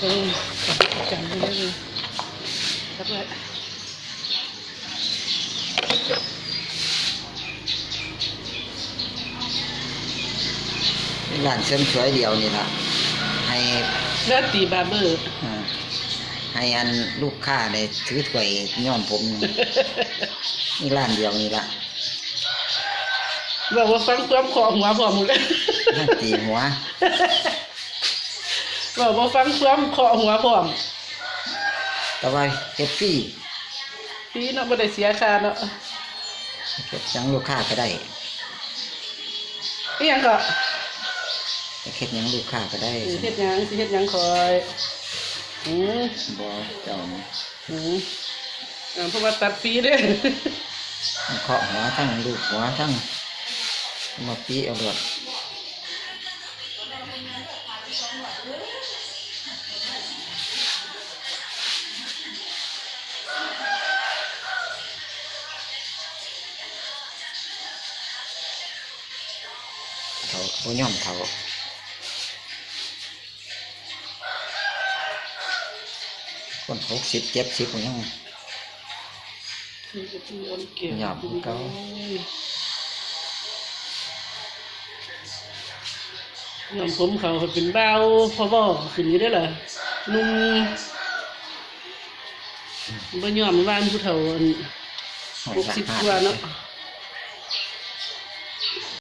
เออจำไม่ได้เลยครับเลยร้านเสริมสวยเดียวนี่ล่ะให้แล้วตีบาร์เบอร์อ่าให้อันลูกค้าได้ถือถ้วยย้อมผมนี่ นี่ร้านเดียวนี่ล่ะบอกว่าฟังความขอหัวพอหมดเลย นั่นตีหัวบอ กว่าฟังความขอหัวพร้อมแต่ว่าเฮ็ดฟรีพี่เนาะบ่ได้เสียค่าเนาะเฮ็ดจังลูกค้าก็ได้อีหยังก็เฮ็ดหยังลูกค้าก็ได้สิเฮ็ดหยังสิเฮ็ดหยังคอยอืมบ่เจ้านี่อืมอ่าเพราะว่าตัดฟรีเด้เคาะหัวทั้งลูกหัวทั้งมาปีเอารวด เขาบ่ย่อมเขาคนหกสิบเจ็ดสิบยังหยาบเก่าหยาบผมเขาเป็นเบาพอบ่ขึ้นอยู่ได้อล่ะนุ่มบ่ยอมว่านผู้เฒ่าหกสิบกว่าเนาะ